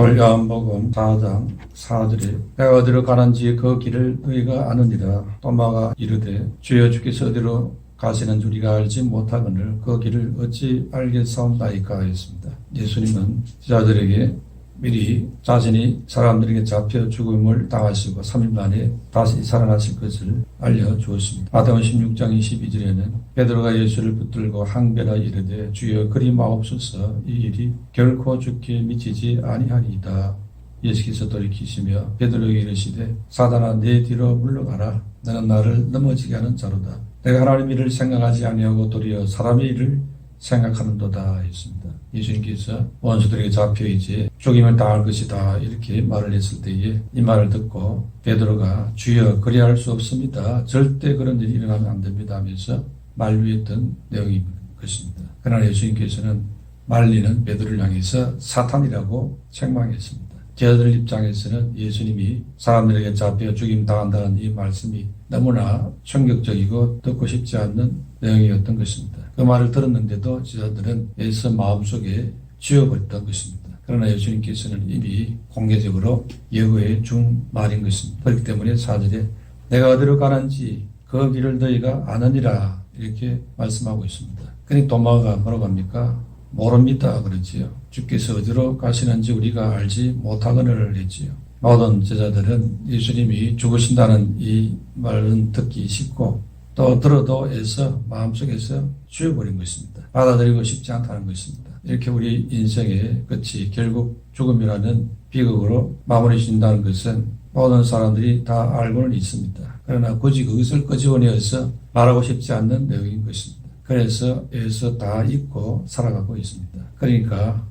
오늘 요한복음 4장 4절에 내가 어디로 가는지 그 길을 너희가 아느니라 또마가 이르되 주여 주께서 어디로 가시는 줄 우리가 알지 못하거늘 그 길을 어찌 알겠사옵나이까 했습니다. 예수님은 제자들에게 미리 자신이 사람들에게 잡혀 죽음을 당하시고 3일 만에 다시 살아나실 것을 알려주었습니다. 마태원 16장 22절에는 베드로가 예수를 붙들고 항변하 이르되 주여 그리 마옵소서 이 일이 결코 죽게 미치지 아니하리이다. 예수께서 돌이키시며 베드로에게 이르시되 사단아 내 뒤로 물러가라 너는 나를 넘어지게 하는 자로다. 내가 하나님 일을 생각하지 아니하고 도리어 사람의 일을 생각하는도다 했습니다. 예수님께서 원수들에게 잡혀 이제 죽임을 당할 것이다 이렇게 말을 했을 때에 이 말을 듣고 베드로가 주여 그리할 수 없습니다. 절대 그런 일이 일어나면 안 됩니다 하면서 만류했던 내용인 것입니다. 그러나 예수님께서는 말리는 베드로를 향해서 사탄이라고 책망했습니다. 제자들 입장에서는 예수님이 사람들에게 잡혀 죽임 당한다는 이 말씀이 너무나 충격적이고 듣고 싶지 않는 내용이었던 것입니다. 그 말을 들었는데도 제자들은 애써 마음속에 지워버렸던 것입니다. 그러나 예수님께서는 이미 공개적으로 예고해 준 말인 것입니다. 그렇기 때문에 사절에 내가 어디로 가는지 그 길을 너희가 아느니라 이렇게 말씀하고 있습니다. 그러니 도마가 합니까? 모릅니다 그러지요. 주께서 어디로 가시는지 우리가 알지 못하거늘 했지요. 모든 제자들은 예수님이 죽으신다는 이 말은 듣기 쉽고 또 들어도 애써 마음속에서 지워버린 것입니다. 받아들이고 싶지 않다는 것입니다. 이렇게 우리 인생의 끝이 결국 죽음이라는 비극으로 마무리 진다는 것은 모든 사람들이 다 알고는 있습니다. 그러나 굳이 그것을 끄집어내어서 말하고 싶지 않는 내용인 것입니다. 그래서 애써 다 잊고 살아가고 있습니다. 그러니까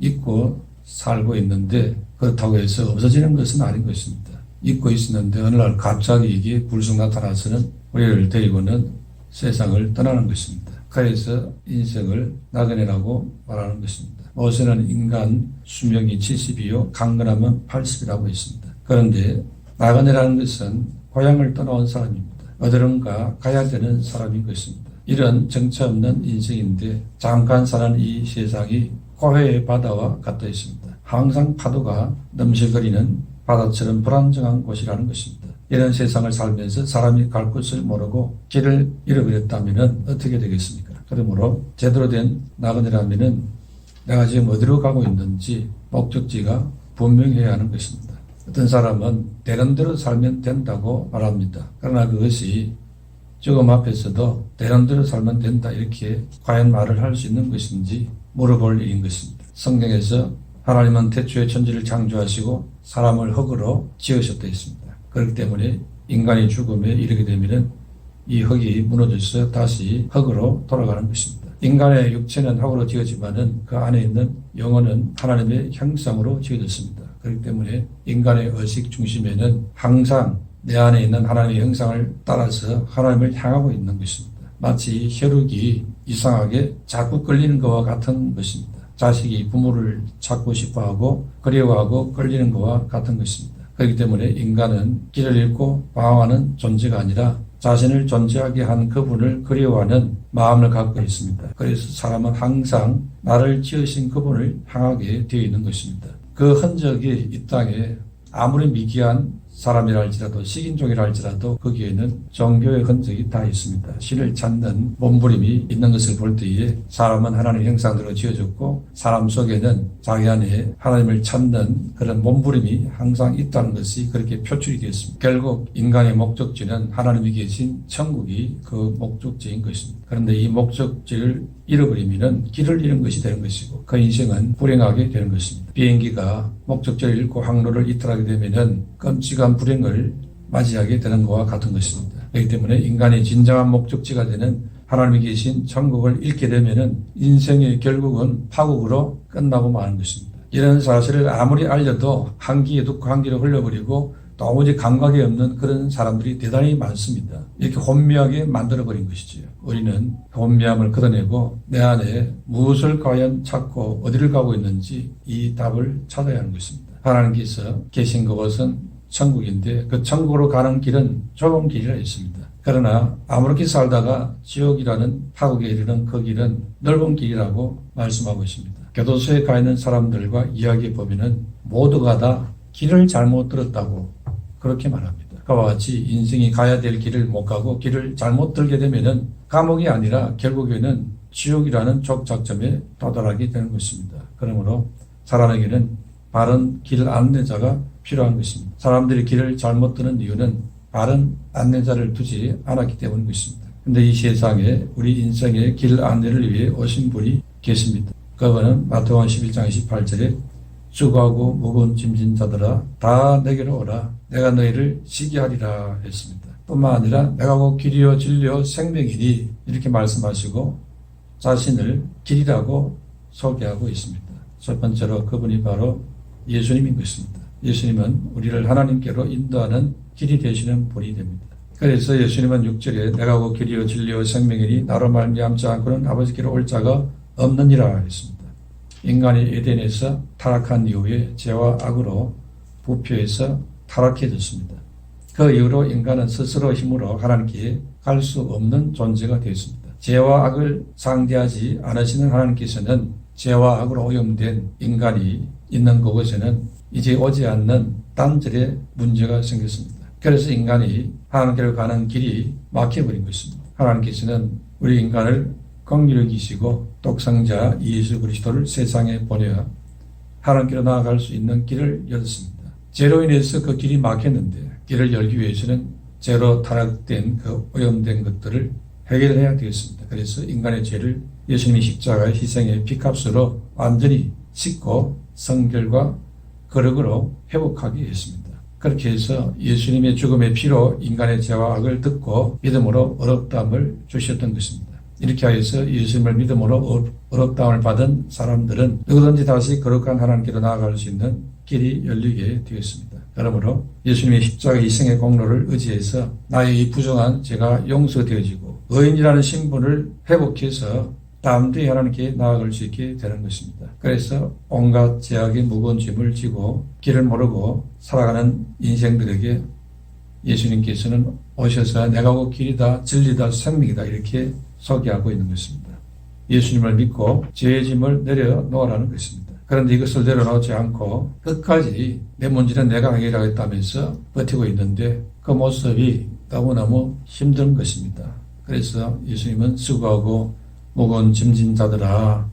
잊고 살고 있는데 그렇다고 해서 없어지는 것은 아닌 것입니다. 잊고 있었는데 어느 날 갑자기 이게 불쑥 나타나서는 우리를 데리고는 세상을 떠나는 것입니다. 그래서 인생을 나그네라고 말하는 것입니다. 모세는 인간 수명이 70이요 강건하면 80이라고 했습니다. 그런데 나그네라는 것은 고향을 떠나온 사람입니다. 어디론가 가야 되는 사람인 것입니다. 이런 정처 없는 인생인데 잠깐 사는 이 세상이 고해의 바다와 같아 있습니다. 항상 파도가 넘실거리는 바다처럼 불안정한 곳이라는 것입니다. 이런 세상을 살면서 사람이 갈 곳을 모르고 길을 잃어버렸다면 어떻게 되겠습니까? 그러므로 제대로 된 나그네라면 내가 지금 어디로 가고 있는지 목적지가 분명해야 하는 것입니다. 어떤 사람은 되는 대로 살면 된다고 말합니다. 그러나 그것이 죽음 앞에서도 되는 대로 살면 된다 이렇게 과연 말을 할 수 있는 것인지 물어볼 일인 것입니다. 성경에서 하나님은 태초에 천지를 창조하시고 사람을 흙으로 지으셨다 했습니다. 그렇기 때문에 인간이 죽음에 이르게 되면은 이 흙이 무너져서 다시 흙으로 돌아가는 것입니다. 인간의 육체는 흙으로 지어지만은 그 안에 있는 영혼은 하나님의 형상으로 지어졌습니다. 그렇기 때문에 인간의 의식 중심에는 항상 내 안에 있는 하나님의 형상을 따라서 하나님을 향하고 있는 것입니다. 마치 혈육이 이상하게 자꾸 끌리는 것과 같은 것입니다. 자식이 부모를 찾고 싶어 하고 그리워하고 끌리는 것과 같은 것입니다. 그렇기 때문에 인간은 길을 잃고 방황하는 존재가 아니라 자신을 존재하게 한 그분을 그리워하는 마음을 갖고 있습니다. 그래서 사람은 항상 나를 지으신 그분을 향하게 되어 있는 것입니다. 그 흔적이 이 땅에 아무리 미개한 식인종이라 할지라도 거기에는 종교의 흔적이 다 있습니다. 신을 찾는 몸부림이 있는 것을 볼 때에 사람은 하나님의 형상대로 지어졌고 사람 속에는 자기 안에 하나님을 찾는 그런 몸부림이 항상 있다는 것이 그렇게 표출이 되었습니다. 결국 인간의 목적지는 하나님이 계신 천국이 그 목적지인 것입니다. 그런데 이 목적지를 잃어버리면 길을 잃은 것이 되는 것이고 그 인생은 불행하게 되는 것입니다. 비행기가 목적지를 잃고 항로를 이탈하게 되면 끔찍한 불행을 맞이하게 되는 것과 같은 것입니다. 그렇기 때문에 인간의 진정한 목적지가 되는 하나님이 계신 천국을 잃게 되면 인생의 결국은 파국으로 끝나고 마는 것입니다. 이런 사실을 아무리 알려도 한기에 듣고 한기를 흘려버리고 도무지 감각이 없는 그런 사람들이 대단히 많습니다. 이렇게 혼미하게 만들어버린 것이지요. 우리는 혼미함을 걷어내고 내 안에 무엇을 과연 찾고 어디를 가고 있는지 이 답을 찾아야 하는 것입니다. 하나님께서 계신 그곳은 천국인데 그 천국으로 가는 길은 좁은 길이라 있습니다. 그러나 아무렇게 살다가 지옥이라는 파국에 이르는 그 길은 넓은 길이라고 말씀하고 있습니다. 교도소에 가 있는 사람들과 이야기해 보면은 모두가 다 길을 잘못 들었다고 그렇게 말합니다. 그와 같이 인생이 가야 될 길을 못 가고 길을 잘못 들게 되면은 감옥이 아니라 결국에는 지옥이라는 족착점에 도달하게 되는 것입니다. 그러므로 사람에게는 바른 길 안내자가 필요한 것입니다. 사람들이 길을 잘못 드는 이유는 바른 안내자를 두지 않았기 때문인 것입니다. 근데 이 세상에 우리 인생의 길 안내를 위해 오신 분이 계십니다. 그분은 마태복음 11장 28절에 수고하고 무거운 짐진 자들아 다 내게로 오라 내가 너희를 쉬게 하리라 했습니다. 뿐만 아니라 내가 곧 길이요 진리요 생명이니 이렇게 말씀하시고 자신을 길이라고 소개하고 있습니다. 첫 번째로 그분이 바로 예수님인 것입니다. 예수님은 우리를 하나님께로 인도하는 길이 되시는 분이 됩니다. 그래서 예수님은 6절에 내가 곧 길이요 진리요 생명이니 나로 말미암지 않고는 아버지께로 올 자가 없느니라 했습니다. 인간이 에덴에서 타락한 이후에 죄와 악으로 부패해서 타락해졌습니다. 그 이후로 인간은 스스로 힘으로 하나님께 갈 수 없는 존재가 되었습니다. 죄와 악을 상대하지 않으시는 하나님께서는 죄와 악으로 오염된 인간이 있는 그곳에는 이제 오지 않는 단절의 문제가 생겼습니다. 그래서 인간이 하나님께로 가는 길이 막혀버린 것입니다. 하나님께서는 우리 인간을 긍휼히 기시고 독생자 예수 그리스도를 세상에 보내어 하나님께로 나아갈 수 있는 길을 열었습니다. 죄로 인해서 그 길이 막혔는데 길을 열기 위해서는 죄로 타락된 그 오염된 것들을 해결해야 되겠습니다. 그래서 인간의 죄를 예수님이 십자가의 희생의 피값으로 완전히 씻고 성결과 거룩으로 회복하게 했습니다. 그렇게 해서 예수님의 죽음의 피로 인간의 죄와 악을 듣고 믿음으로 어렵담을 주셨던 것입니다. 이렇게 하여서 예수님을 믿음으로 어렵다움을 받은 사람들은 누구든지 다시 거룩한 하나님께로 나아갈 수 있는 길이 열리게 되었습니다. 그러므로 예수님의 십자가 희생의 공로를 의지해서 나의 이 부정한 죄가 용서되어지고 의인이라는 신분을 회복해서 담대히 하나님께 나아갈 수 있게 되는 것입니다. 그래서 온갖 죄악의 무거운 짐을 지고 길을 모르고 살아가는 인생들에게 예수님께서는 오셔서 내가 곧 길이다 진리다 생명이다 이렇게 소개하고 있는 것입니다. 예수님을 믿고 죄의 짐을 내려놓으라는 것입니다. 그런데 이것을 내려놓지 않고 끝까지 내 문제는 내가 해결하겠다면서 버티고 있는데 그 모습이 너무너무 힘든 것입니다. 그래서 예수님은 수고하고 무거운 짐진 자들아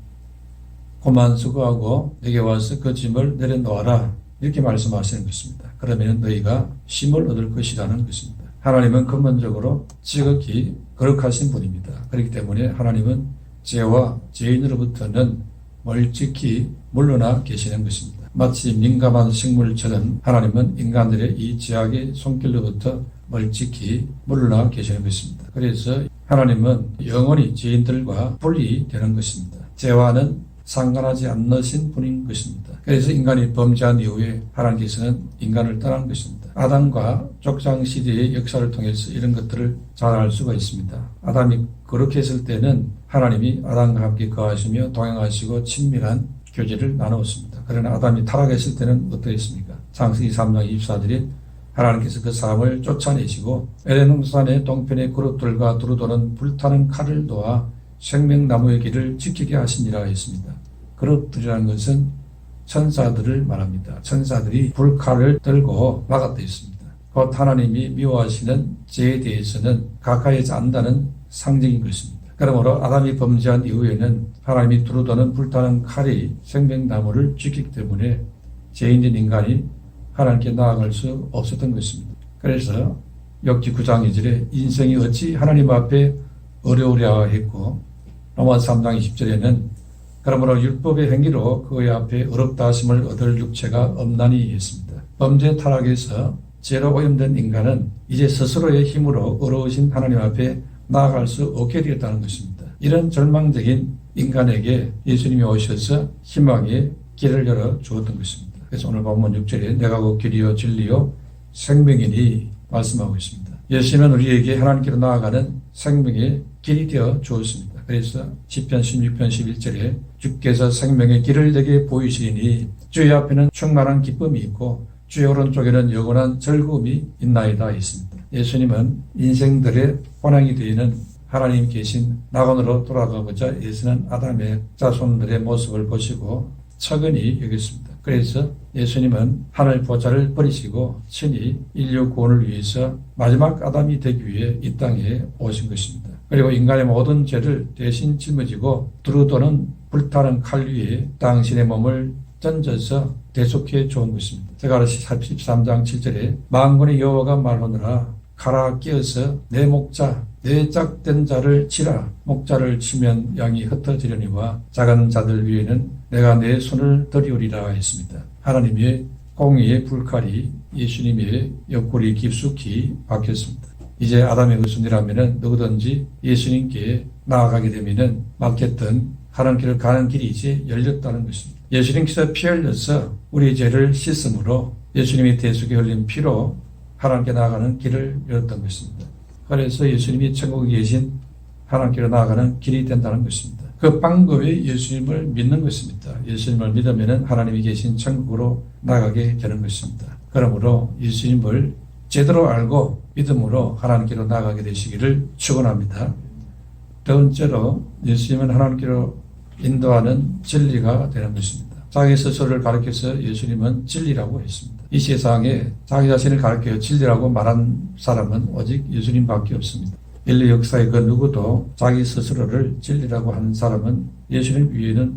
고만 수고하고 내게 와서 그 짐을 내려놓아라 이렇게 말씀하시는 것입니다. 그러면 너희가 쉼을 얻을 것이라는 것입니다. 하나님은 근본적으로 지극히 거룩하신 분입니다. 그렇기 때문에 하나님은 죄와 죄인으로부터는 멀찍이 물러나 계시는 것입니다. 마치 민감한 식물처럼 하나님은 인간들의 이 죄악의 손길로부터 멀찍이 물러나 계시는 것입니다. 그래서 하나님은 영원히 죄인들과 분리되는 것입니다. 죄와는 상관하지 않으신 분인 것입니다. 그래서 인간이 범죄한 이후에 하나님께서는 인간을 떠난 것입니다. 아담과 족장 시대의 역사를 통해서 이런 것들을 잘 알 수가 있습니다. 아담이 그렇게 했을 때는 하나님이 아담과 함께 거하시며 동행하시고 친밀한 교제를 나누었습니다. 그러나 아담이 타락했을 때는 어떠했습니까? 창세기 3장 24절에 하나님께서 그 사람을 쫓아내시고 에덴 동산의 동편의 그룹들과 두루도는 불타는 칼을 놓아 생명나무의 길을 지키게 하시니라 했습니다. 그룹들이라는 것은 천사들을 말합니다. 천사들이 불칼을 들고 막았다 했습니다. 곧 하나님이 미워하시는 죄에 대해서는 가까이지 않는다는 상징인 것입니다. 그러므로 아담이 범죄한 이후에는 하나님이 두루도는 불타는 칼이 생명나무를 지키기 때문에 죄인된 인간이 하나님께 나아갈 수 없었던 것입니다. 그래서 역지 9장 2절에 인생이 어찌 하나님 앞에 어려우랴 했고 로마 3장 20절에는 그러므로 율법의 행위로 그의 앞에 어렵다 하심을 얻을 육체가 없나니 했습니다. 범죄 타락에서 죄로 오염된 인간은 이제 스스로의 힘으로 어려우신 하나님 앞에 나아갈 수 없게 되었다는 것입니다. 이런 절망적인 인간에게 예수님이 오셔서 희망의 길을 열어 주었던 것입니다. 그래서 오늘 본문 6절에 내가 그 길이요 진리요 생명이니 말씀하고 있습니다. 예수님은 우리에게 하나님께로 나아가는 생명의 길이 되어 주었습니다. 그래서 10편 16편 11절에 주께서 생명의 길을 내게 보이시니 주의 앞에는 충만한 기쁨이 있고 주의 오른쪽에는 영원한 즐거움이 있나이다 있습니다. 예수님은 인생들의 호랑이 되는 하나님 계신 낙원으로 돌아가고자 예수는 아담의 자손들의 모습을 보시고 처근히 여겼습니다. 그래서 예수님은 하늘 보좌를 버리시고 친히 인류 구원을 위해서 마지막 아담이 되기 위해 이 땅에 오신 것입니다. 그리고 인간의 모든 죄를 대신 짊어지고 두루도는 불타는 칼 위에 당신의 몸을 던져서 대속해 좋은 것입니다. 제가 13장 7절에 만군의 여호와가 말하느라 가라 끼어서 내 목자 내 짝된 자를 치라 목자를 치면 양이 흩어지려니와 작은 자들 위에는 내가 내 손을 들이우리라 했습니다. 하나님의 공의의 불칼이 예수님의 옆구리 깊숙이 박혔습니다. 이제 아담의 후손이라면 누구든지 예수님께 나아가게 되면 막혔던 하나님께로 가는 길이 이제 열렸다는 것입니다. 예수님께서 피 흘려서 우리 죄를 씻음으로 예수님이 대속에 흘린 피로 하나님께 나아가는 길을 열었던 것입니다. 그래서 예수님이 천국에 계신 하나님께로 나아가는 길이 된다는 것입니다. 그 방법이 예수님을 믿는 것입니다. 예수님을 믿으면 하나님이 계신 천국으로 나가게 되는 것입니다. 그러므로 예수님을 제대로 알고 믿음으로 하나님께로 나가게 되시기를 축원합니다. 두 번째로 예수님은 하나님께로 인도하는 진리가 되는 것입니다. 자기 스스로를 가르쳐서 예수님은 진리라고 했습니다. 이 세상에 자기 자신을 가르쳐 진리라고 말한 사람은 오직 예수님밖에 없습니다. 인류 역사의 그 누구도 자기 스스로를 진리라고 하는 사람은 예수님 위에는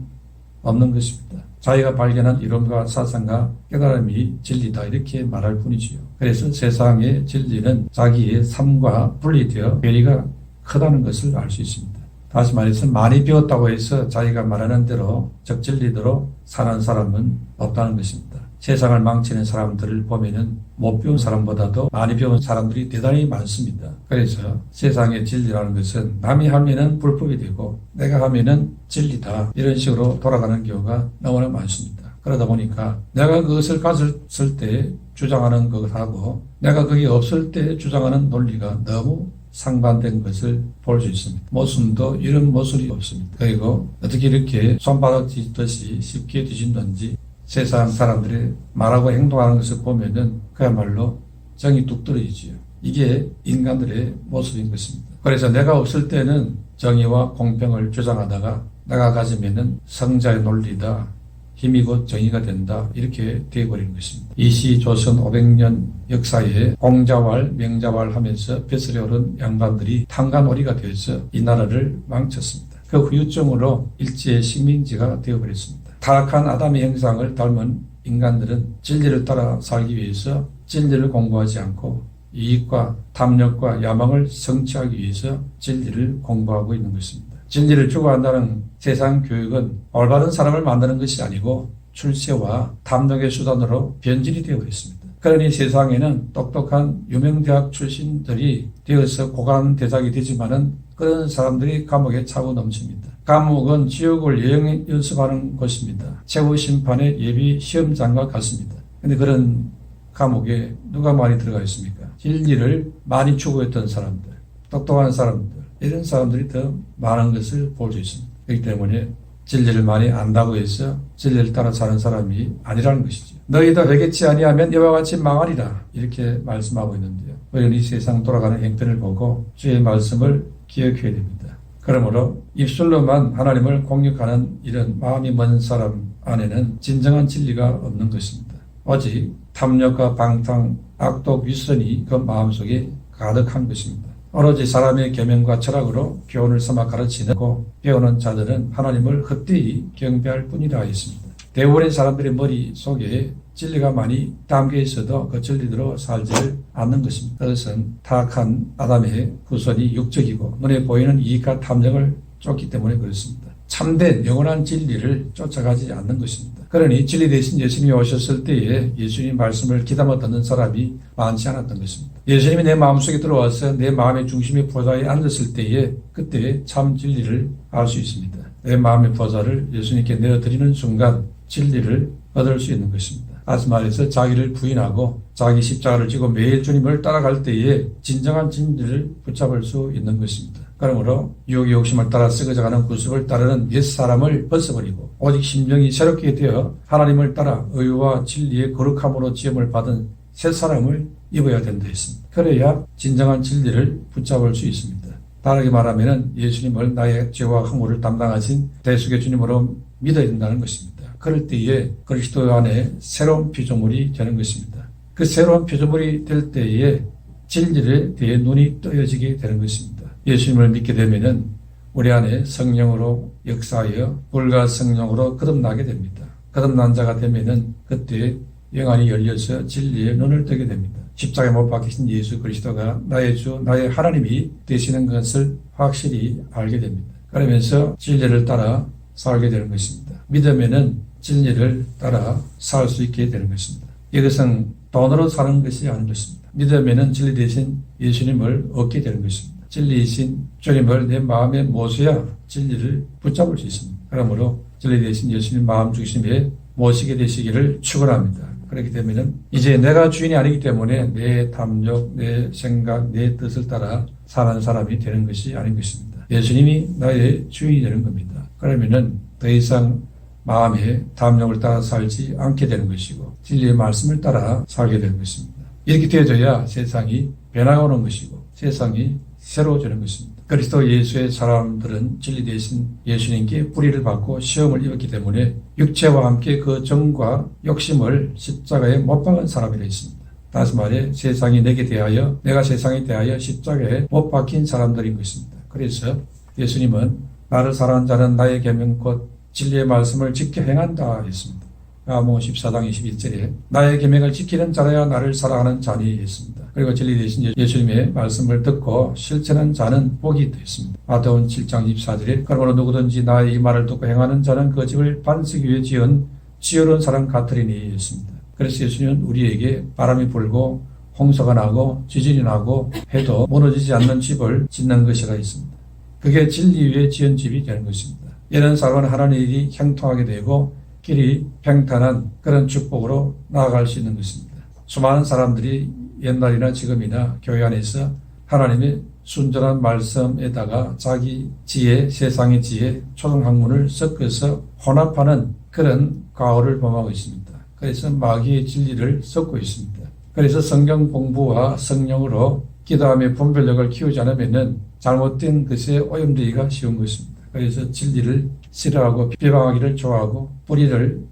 없는 것입니다. 자기가 발견한 이론과 사상과 깨달음이 진리다 이렇게 말할 뿐이지요. 그래서 세상의 진리는 자기의 삶과 분리되어 괴리가 크다는 것을 알 수 있습니다. 다시 말해서 많이 배웠다고 해서 자기가 말하는 대로 적진리대로 사는 사람은 없다는 것입니다. 세상을 망치는 사람들을 보면은 못 배운 사람보다도 많이 배운 사람들이 대단히 많습니다. 그래서 세상의 진리라는 것은 남이 하면은 불법이 되고 내가 하면은 진리다 이런 식으로 돌아가는 경우가 너무나 많습니다. 그러다 보니까 내가 그것을 가졌을 때 주장하는 것하고 내가 그게 없을 때 주장하는 논리가 너무 상반된 것을 볼 수 있습니다. 모순도 이런 모순이 없습니다. 그리고 어떻게 이렇게 손바닥 뒤듯이 쉽게 뒤진다든지 세상 사람들이 말하고 행동하는 것을 보면은 그야말로 정이 뚝 떨어지지요. 이게 인간들의 모습인 것입니다. 그래서 내가 없을 때는 정의와 공평을 주장하다가 내가 가지면은 성자의 논리다. 힘이 곧 정의가 된다. 이렇게 되어버리는 것입니다. 이 시 조선 500년 역사에 공자왈, 명자왈 하면서 벼슬에 오른 양반들이 탄간오리가 되어서 이 나라를 망쳤습니다. 그 후유증으로 일제의 식민지가 되어버렸습니다. 타락한 아담의 형상을 닮은 인간들은 진리를 따라 살기 위해서 진리를 공부하지 않고 이익과 탐욕과 야망을 성취하기 위해서 진리를 공부하고 있는 것입니다. 진리를 추구한다는 세상 교육은 올바른 사람을 만드는 것이 아니고 출세와 탐욕의 수단으로 변질이 되어 있습니다. 그러니 세상에는 똑똑한 유명 대학 출신들이 되어서 고관 대작이 되지만은 그런 사람들이 감옥에 차고 넘칩니다. 감옥은 지옥을 여행 연습하는 곳입니다. 최후 심판의 예비 시험장과 같습니다. 근데 그런 감옥에 누가 많이 들어가 있습니까? 진리를 많이 추구했던 사람들, 똑똑한 사람들, 이런 사람들이 더 많은 것을 볼 수 있습니다. 그렇기 때문에 진리를 많이 안다고 해서 진리를 따라 사는 사람이 아니라는 것이죠. 너희도 회개치 아니하면 이와 같이 망하리라 이렇게 말씀하고 있는데요. 우리는 이 세상 돌아가는 행편을 보고 주의 말씀을 기억해야 됩니다. 그러므로 입술로만 하나님을 공격하는 이런 마음이 먼 사람 안에는 진정한 진리가 없는 것입니다. 오직 탐욕과 방탕, 악독, 위선이 그 마음속에 가득한 것입니다. 오로지 사람의 계명과 철학으로 교훈을 삼아 가르치고 배우는 자들은 하나님을 헛되이 경배할 뿐이라 했습니다. 대부분의 사람들의 머리 속에 진리가 많이 담겨 있어도 그 진리대로 살지를 않는 것입니다. 그것은 타악한 아담의 후손이 육적이고 눈에 보이는 이익과 탐욕을 쫓기 때문에 그렇습니다. 참된 영원한 진리를 쫓아가지 않는 것입니다. 그러니 진리 대신 예수님이 오셨을 때에 예수님 말씀을 기담아 듣는 사람이 많지 않았던 것입니다. 예수님이 내 마음속에 들어와서 내 마음의 중심의 보좌에 앉았을 때에 그때 참 진리를 알 수 있습니다. 내 마음의 보좌를 예수님께 내어드리는 순간 진리를 얻을 수 있는 것입니다. 다시 말해서 자기를 부인하고 자기 십자가를 지고 매일 주님을 따라갈 때에 진정한 진리를 붙잡을 수 있는 것입니다. 그러므로 유혹의 욕심을 따라 썩어져가는 구습을 따르는 옛 사람을 벗어버리고 오직 심정이 새롭게 되어 하나님을 따라 의와 진리의 거룩함으로 지음을 받은 새 사람을 입어야 된다 했습니다. 그래야 진정한 진리를 붙잡을 수 있습니다. 다르게 말하면 예수님을 나의 죄와 허물을 담당하신 대속의 주님으로 믿어야 된다는 것입니다. 그럴 때에 그리스도 안에 새로운 피조물이 되는 것입니다. 그 새로운 피조물이 될 때에 진리에 대해 눈이 떠여지게 되는 것입니다. 예수님을 믿게 되면은 우리 안에 성령으로 역사하여 불과 성령으로 거듭나게 됩니다. 거듭난 자가 되면은 그때 영안이 열려서 진리에 눈을 뜨게 됩니다. 십자가에 못 박히신 예수 그리스도가 나의 주, 나의 하나님이 되시는 것을 확실히 알게 됩니다. 그러면서 진리를 따라 살게 되는 것입니다. 믿으면은 진리를 따라 살 수 있게 되는 것입니다. 이것은 돈으로 사는 것이 아닌 것입니다. 믿으면은 진리 대신 예수님을 얻게 되는 것입니다. 진리이신 주님을 내 마음에 모셔야 진리를 붙잡을 수 있습니다. 그러므로 진리 대신 예수님 마음 중심에 모시게 되시기를 축원합니다. 그렇게 되면은 이제 내가 주인이 아니기 때문에 내 탐욕, 내 생각, 내 뜻을 따라 사는 사람이 되는 것이 아닌 것입니다. 예수님이 나의 주인이 되는 겁니다. 그러면은 더 이상 마음에 탐욕을 따라 살지 않게 되는 것이고 진리의 말씀을 따라 살게 되는 것입니다. 이렇게 되어져야 세상이 변화가 오는 것이고 세상이 새로워지는 것입니다. 그리스도 예수의 사람들은 진리 대신 예수님께 뿌리를 받고 시험을 입었기 때문에 육체와 함께 그 정과 욕심을 십자가에 못 박은 사람이라 있습니다. 다시 말해 세상이 내게 대하여 내가 세상에 대하여 십자가에 못 박힌 사람들인 것입니다. 그래서 예수님은 나를 사랑하는 자는 나의 계명 곧 진리의 말씀을 지켜 행한다 했습니다. 야모 14장 21절에 나의 계명을 지키는 자라야 나를 사랑하는 자니 했습니다. 그리고 진리 대신 예수님의 말씀을 듣고 실천한 자는 복이 있습니다. 마태온 7장 24절에 그러므로 누구든지 나의 이 말을 듣고 행하는 자는 그 집을 반석 위에 지은 지어놓은 사람 같으리니 했습니다. 그래서 예수님은 우리에게 바람이 불고 홍수가 나고 지진이 나고 해도 무너지지 않는 집을 짓는 것이라 했습니다. 그게 진리 위에 지은 집이 되는 것입니다. 이런 사람은 하나님의 일이 형통하게 되고 길이 평탄한 그런 축복으로 나아갈 수 있는 것입니다. 수많은 사람들이 옛날이나 지금이나 교회 안에서 하나님의 순전한 말씀에다가 자기 지혜, 세상의 지혜, 초등 학문을 섞어서 혼합하는 그런 과오를 범하고 있습니다. 그래서 마귀의 진리를 섞고 있습니다. 그래서 성경 공부와 성령으로 기도함의 분별력을 키우지 않으면 잘못된 것에 오염되기가 쉬운 것입니다. 그래서 진리를 싫어하고 비방하기를 좋아하고 뿌리를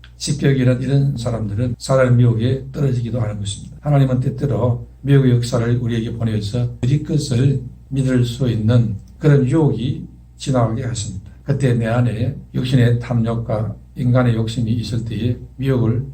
여기는 이런 사람들은 사람 미혹에 떨어지기도 하는 것입니다. 하나님은 때때로 미혹의 역사를 우리에게 보내서 우리 것을 믿을 수 있는 그런 유혹이 지나가게 하십니다. 그때 내 안에 육신의 탐욕과 인간의 욕심이 있을 때에 미혹을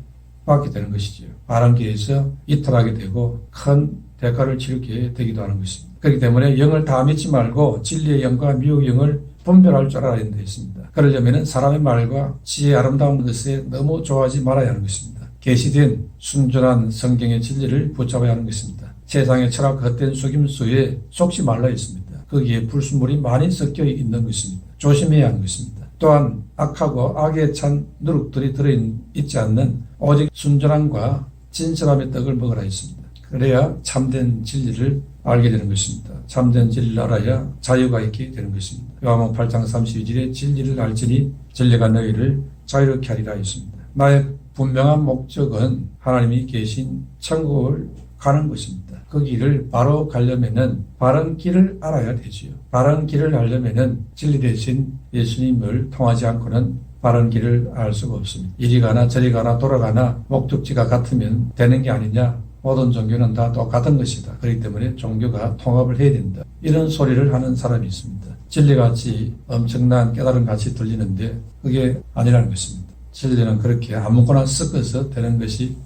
받게 되는 것이지요. 바른 길에서 이탈하게 되고 큰 대가를 치르게 되기도 하는 것입니다. 그렇기 때문에 영을 다 믿지 말고 진리의 영과 미혹의 영을 분별할 줄 알아야 된다 했습니다. 그러려면 사람의 말과 지혜의 아름다운 것에 너무 좋아하지 말아야 하는 것입니다. 계시된 순전한 성경의 진리를 붙잡아야 하는 것입니다. 세상의 철학 헛된 속임수에 속지 말라 했습니다. 거기에 불순물이 많이 섞여 있는 것입니다. 조심해야 하는 것입니다. 또한 악하고 악에 찬 누룩들이 들어있지 않는 오직 순전함과 진실함의 떡을 먹으라 했습니다. 그래야 참된 진리를 알게 되는 것입니다. 참된 진리를 알아야 자유가 있게 되는 것입니다. 요한복 8장 32절에 진리를 알지니 진리가 너희를 자유롭게 하리라 했습니다. 나의 분명한 목적은 하나님이 계신 천국을 가는 것입니다. 그 길을 바로 가려면은 바른 길을 알아야 되지요. 바른 길을 알려면은 진리 대신 예수님을 통하지 않고는 바른 길을 알 수가 없습니다. 이리 가나 저리 가나 돌아가나 목적지가 같으면 되는 게 아니냐. 모든 종교는 다 똑같은 것이다. 그렇기 때문에 종교가 통합을 해야 된다. 이런 소리를 하는 사람이 있습니다. 진리같이 엄청난 깨달음 같이 들리는데 그게 아니라는 것입니다. 진리는 그렇게 아무거나 섞어서 되는 것이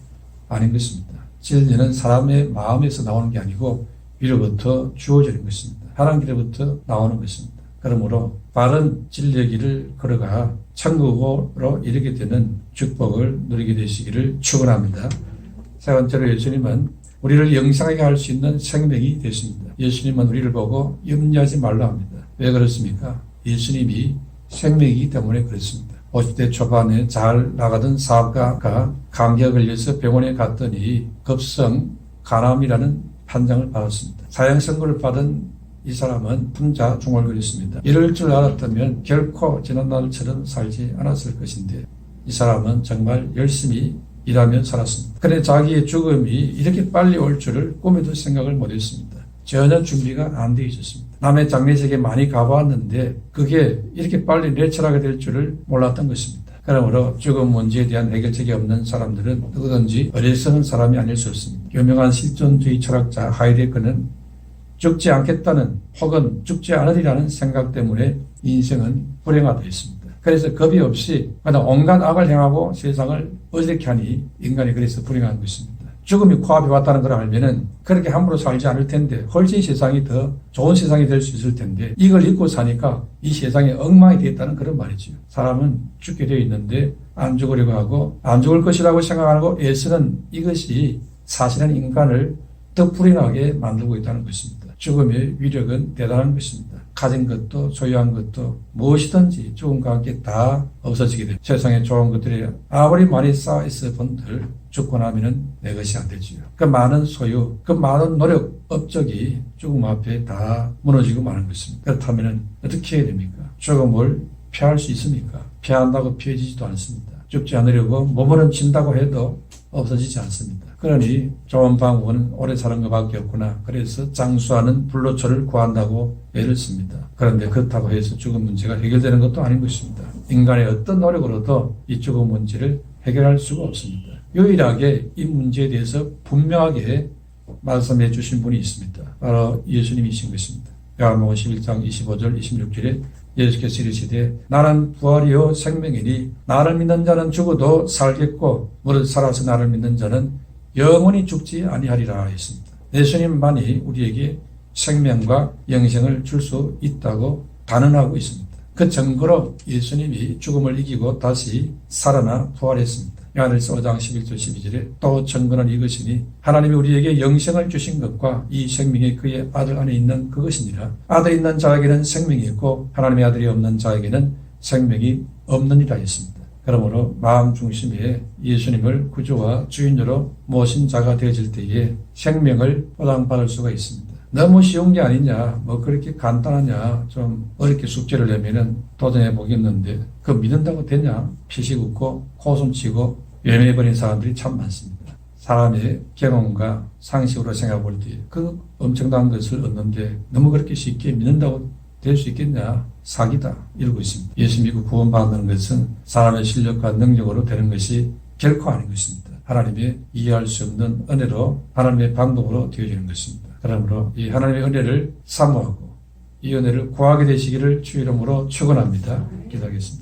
아닌 것입니다. 진리는 사람의 마음에서 나오는 게 아니고 위로부터 주어지는 것입니다. 하나님께로부터 나오는 것입니다. 그러므로 바른 진리의 길을 걸어가 천국으로 이르게 되는 축복을 누리게 되시기를 축원합니다. 세 번째로 예수님은 우리를 영생하게 할 수 있는 생명이 되십니다. 예수님은 우리를 보고 염려하지 말라 합니다. 왜 그렇습니까? 예수님이 생명이기 때문에 그렇습니다. 50대 초반에 잘 나가던 사업가가 감기에 걸려서 병원에 갔더니 급성 간암이라는 판정을 받았습니다. 사형 선고를 받은 이 사람은 분자 중얼거렸습니다. 이럴 줄 알았다면 결코 지난날처럼 살지 않았을 것인데 이 사람은 정말 열심히 일하며 살았습니다. 그런데 자기의 죽음이 이렇게 빨리 올 줄을 꿈에도 생각을 못했습니다. 전혀 준비가 안 되어 있었습니다. 남의 장례식에 많이 가보았는데 그게 이렇게 빨리 내철하게 될 줄을 몰랐던 것입니다. 그러므로 죽음 문제에 대한 해결책이 없는 사람들은 누구든지 어리석은 사람이 아닐 수 없습니다. 유명한 실존주의 철학자 하이데크는 죽지 않겠다는 혹은 죽지 않으리라는 생각 때문에 인생은 불행하다 했습니다. 그래서 겁이 없이 온갖 악을 행하고 세상을 어색해 하니 인간이 그래서 불행한 것입니다. 죽음이 코앞에 왔다는 걸 알면은 그렇게 함부로 살지 않을 텐데 훨씬 세상이 더 좋은 세상이 될 수 있을 텐데 이걸 잊고 사니까 이 세상에 엉망이 되었다는 그런 말이지요. 사람은 죽게 되어 있는데 안 죽으려고 하고 안 죽을 것이라고 생각하고 애쓰는 이것이 사실은 인간을 더 불행하게 만들고 있다는 것입니다. 죽음의 위력은 대단한 것입니다. 가진 것도 소유한 것도 무엇이든지 죽음과 함께 다 없어지게 됩니다. 세상에 좋은 것들이 아무리 많이 쌓여 있어 본들 죽고 나면은 내 것이 안 되지요. 그 많은 소유, 그 많은 노력, 업적이 죽음 앞에 다 무너지고 마는 것입니다. 그렇다면은 어떻게 해야 됩니까? 죽음을 피할 수 있습니까? 피한다고 피해지지도 않습니다. 죽지 않으려고 몸으로는 진다고 해도 없어지지 않습니다. 그러니 방법은 오래 사는 것밖에 없구나. 그래서 장수하는 불로초를 구한다고 애를 씁니다. 그런데 그렇다고 해서 죽음 문제가 해결되는 것도 아닌 것입니다. 인간의 어떤 노력으로도 이 죽음 문제를 해결할 수가 없습니다. 유일하게 이 문제에 대해서 분명하게 말씀해 주신 분이 있습니다. 바로 예수님이신 것입니다. 요한복음 11장 25절 26절에 예수께서 이르시되 나는 부활이요 생명이니 나를 믿는 자는 죽어도 살겠고 무릇 살아서 나를 믿는 자는 영원히 죽지 아니하리라 했습니다. 예수님만이 우리에게 생명과 영생을 줄 수 있다고 단언하고 있습니다. 그 증거로 예수님이 죽음을 이기고 다시 살아나 부활했습니다. 요한일서 5장 11절 12절에 또 증거는 이것이니 하나님이 우리에게 영생을 주신 것과 이 생명이 그의 아들 안에 있는 그것이니라 아들 있는 자에게는 생명이 있고 하나님의 아들이 없는 자에게는 생명이 없느니라 했습니다. 그러므로 마음 중심에 예수님을 구주와 주인으로 모신 자가 되어질 때에 생명을 보장받을 수가 있습니다. 너무 쉬운 게 아니냐, 뭐 그렇게 간단하냐, 좀 어렵게 숙제를 내면은 도전해 보겠는데, 그 믿는다고 되냐? 피식 웃고, 코숨 치고, 외면해버린 사람들이 참 많습니다. 사람의 경험과 상식으로 생각해 볼 때, 그 엄청난 것을 얻는데, 너무 그렇게 쉽게 믿는다고 될 수 있겠냐? 사기다. 이러고 있습니다. 예수 믿고 구원받는 것은 사람의 실력과 능력으로 되는 것이 결코 아닌 것입니다. 하나님의 이해할 수 없는 은혜로 하나님의 방법으로 되어지는 것입니다. 그러므로 이 하나님의 은혜를 사모하고 이 은혜를 구하게 되시기를 주 이름으로 축원합니다. 기도하겠습니다.